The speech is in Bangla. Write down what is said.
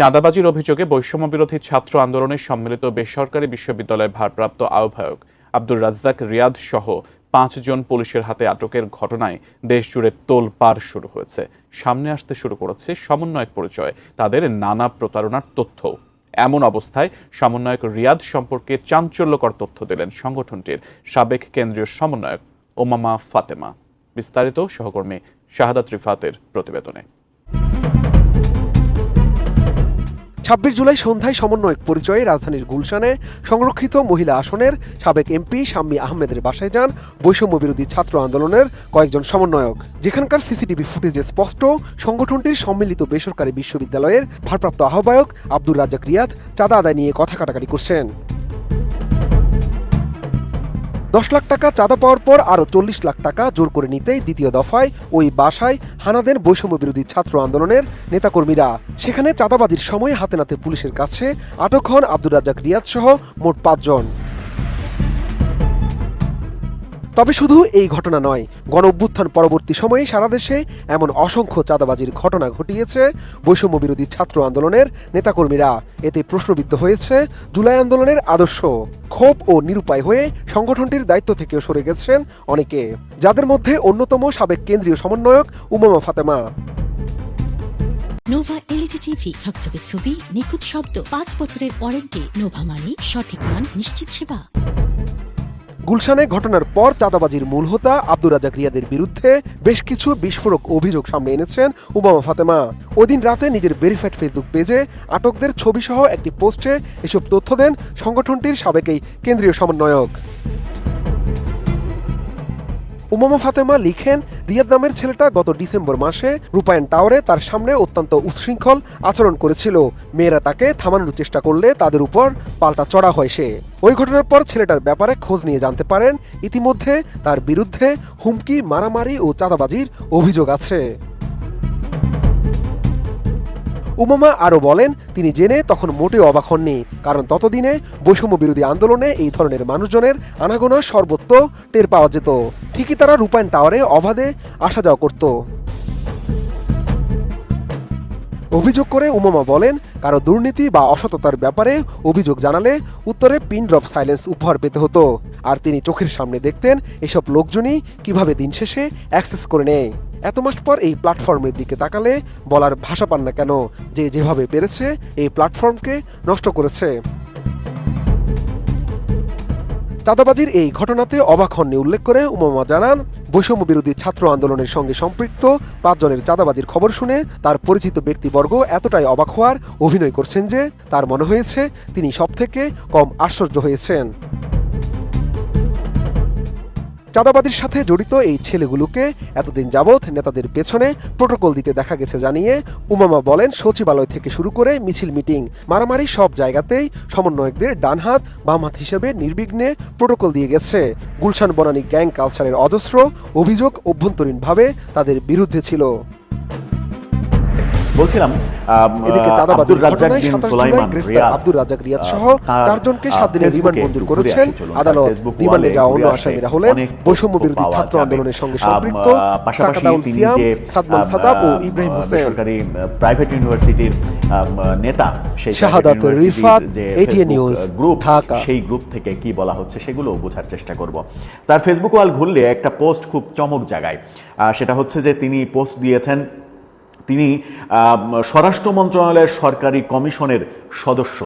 চাঁদাবাজির অভিযোগে বৈষম্য বিরোধী ছাত্র আন্দোলনের সম্মিলিত বেসরকারি বিশ্ববিদ্যালয়ের ভারপ্রাপ্ত আহ্বায়ক আব্দুর রাজ্জাক রিয়াদ সহ পাঁচজন পুলিশের হাতে আটকের ঘটনায় দেশজুড়ে তোলপাড় শুরু হয়েছে। সামনে আসতে শুরু করেছে সমন্বয়ক পরিচয়, তাদের নানা প্রতারণার তথ্য এমন অবস্থায় সমন্বয়ক রিয়াদ সম্পর্কে চাঞ্চল্যকর তথ্য দিলেন সংগঠনটির সাবেক কেন্দ্রীয় সমন্বয়ক ওমামা ফাতেমা। বিস্তারিত সহকর্মী শাহাদাত রিফাতের প্রতিবেদনে। ছাব্বিশ জুলাই সন্ধ্যায় সমন্বয়ক পরিচয়ে রাজধানীর গুলশানে সংরক্ষিত মহিলা আসনের সাবেক এমপি শাম্মী আহমেদের বাসায় যান বৈষম্য বিরোধী ছাত্র আন্দোলনের কয়েকজন সমন্বয়ক। যেখানকার সিসিটিভি ফুটেজে স্পষ্ট, সংগঠনটির সম্মিলিত বেসরকারি বিশ্ববিদ্যালয়ের ভারপ্রাপ্ত আহ্বায়ক আব্দুর রাজ্জাক রিয়াদ চাঁদা আদায় নিয়ে কথা কাটাকাটি করছেন। দশ লাখ টাকা চাঁদা পাওয়ার পর আরও চল্লিশ লাখ টাকা জোর করে নিতে দ্বিতীয় দফায় ওই বাসায় হানা দেন বৈষম্য বিরোধী ছাত্র আন্দোলনের নেতাকর্মীরা। সেখানে চাঁদাবাজির সময় হাতে নাতে পুলিশের কাছে আটক হন আব্দুর রাজ্জাক রিয়াদ সহ মোট পাঁচজন। তবে শুধু এই ঘটনা নয় গণ অভ্যুত্থান পরবর্তী সময়ে সারা দেশে এমন অসংখ্য চাঁদাবাজির ঘটনা ঘটিয়েছে। বৈষম্য বিরোধী ছাত্র আন্দোলনের নেতাকর্মীরা এতে প্রশ্নবিদ্ধ হয়েছে। জুলাই আন্দোলনের আদর্শ ক্ষোভ ও নিরুপায় হয়ে সংগঠনটির দায়িত্ব থেকেও সরে গেছেন অনেকে, যাদের মধ্যে অন্যতম সাবেক কেন্দ্রীয় সমন্বয়ক Umama Fatema. Nova LED TV, ঝকঝকে ছবি, নিখুঁত শব্দ, পাঁচ বছরের ওয়ারেন্টি, নোভা মানি, সঠিক মান, নিশ্চিত সেবা। গুলশানে ঘটনার পর চাঁদাবাজির মূল হোতা আব্দুর রাজাক রিয়াদের বিরুদ্ধে বেশ কিছু বিস্ফোরক অভিযোগ সামনে এনেছেন ওবামা ফাতেমা। ওদিন রাতে নিজের ভেরিফাইড ফেসবুক পেজে আটকদের ছবিসহ একটি পোস্টে এসব তথ্য দেন সংগঠনটির সাবেক এই কেন্দ্রীয় সমন্বয়ক। উমামা ফাতেমা লিখেন, রিয়াদ নামের ছেলেটা গত ডিসেম্বর মাসে রূপায়ণ টাওয়ারে তার সামনে অত্যন্ত উচ্ছৃঙ্খল আচরণ করেছিল। মেয়েরা তাকে থামানোর চেষ্টা করলে তাদের উপর পাল্টা চড়া হয় সে। ওই ঘটনার পর ছেলেটার ব্যাপারে খোঁজ নিয়ে জানতে পারেন, ইতিমধ্যে তার বিরুদ্ধে হুমকি, মারামারি ও চাঁদাবাজির অভিযোগ আছে। উমামা আরও বলেন, তিনি জেনে তখন মোটেও অবাক হননি, কারণ ততদিনে বৈষম্য বিরোধী আন্দোলনে এই ধরনের মানুষজনের আনাগোনা সর্বত্র টের পাওয়া যেত। ঠিকই তারা রূপায়ণ টাওয়ারে অবাধে আসা যাওয়া করত। অভিযোগ করে উমামা বলেন, কারও দুর্নীতি বা অসততার ব্যাপারে অভিযোগ জানালে উত্তরে পিন ড্রপ সাইলেন্স উপহার পেতে হতো। আর তিনি চোখের সামনে দেখতেন এসব লোকজনই কীভাবে দিন শেষে অ্যাক্সেস করে নেয়। এত মাস পর এই প্ল্যাটফর্মের দিকে তাকালে বলার ভাষা পান না কেন? যে যেভাবে পেরেছে এই প্ল্যাটফর্মকে নষ্ট করেছে। চাঁদাবাজির এই ঘটনাতে অবাক হননি উল্লেখ করে উমামা জানান, বৈষম্য বিরোধী ছাত্র আন্দোলনের সঙ্গে সম্পৃক্ত পাঁচজনের চাঁদাবাজির খবর শুনে তার পরিচিত ব্যক্তিবর্গ এতটাই অবাক হওয়ার অভিনয় করছেন যে তার মনে হয়েছে তিনি সবথেকে কম আশ্চর্য হয়েছেন। চাঁদাবাজির সাথে জড়িত এই ছেলেগুলোকে এতদিন যাবৎ নেতাদের পেছনে প্রোটোকল দিতে দেখা গেছে জানিয়ে উমামা বলেন, সচিবালয় থেকে শুরু করে মিছিল মিটিং, মারামারি সব জায়গাতেই সমন্বয়কদের ডানহাত বাম হাত হিসেবে নির্বিঘ্নে প্রোটোকল দিয়ে গেছে। গুলশান বনানী গ্যাং কালচারের অজস্র অভিযোগ অভ্যন্তরীণভাবে তাদের বিরুদ্ধে ছিল। বলছিলাম এদিকে চাঁদাবাজির আব্দুর রাজ্জাক ঘটনায় বিন সাতাশ জুলাই সুলাইমান গ্রেফতার রিয়াদ, আব্দুর রাজ্জাক রিয়াদ সহ চারজনকে সাত দিনের রিমান্ড মঞ্জুর করেছেন। আদালত রিমান্ডে যাওয়া অন্য আসামিরা হলেন বৈষম্য বিরোধী ছাত্র আন্দোলনের সঙ্গে সম্পৃক্ত আহ, পাশাপাশি তিনি সিয়াম যে সাদমান সাদাব ও ইব্রাহিম হোসেন। বেসরকারি প্রাইভেট ইউনিভার্সিটির নেতা সেই Shahadat Rifat, Facebook, news, group Dhaka. সেই গ্রুপ থেকে কি বলা হচ্ছে সেগুলো বোঝার চেষ্টা করব। তার ফেসবুক ওয়াল ঘুরলে একটা পোস্ট খুব চমক জাগায়। সেটা হচ্ছে যে তিনি পোস্ট দিয়েছেন তিনি স্বরাষ্ট্র মন্ত্রণালয়ের সরকারি কমিশনের সদস্য।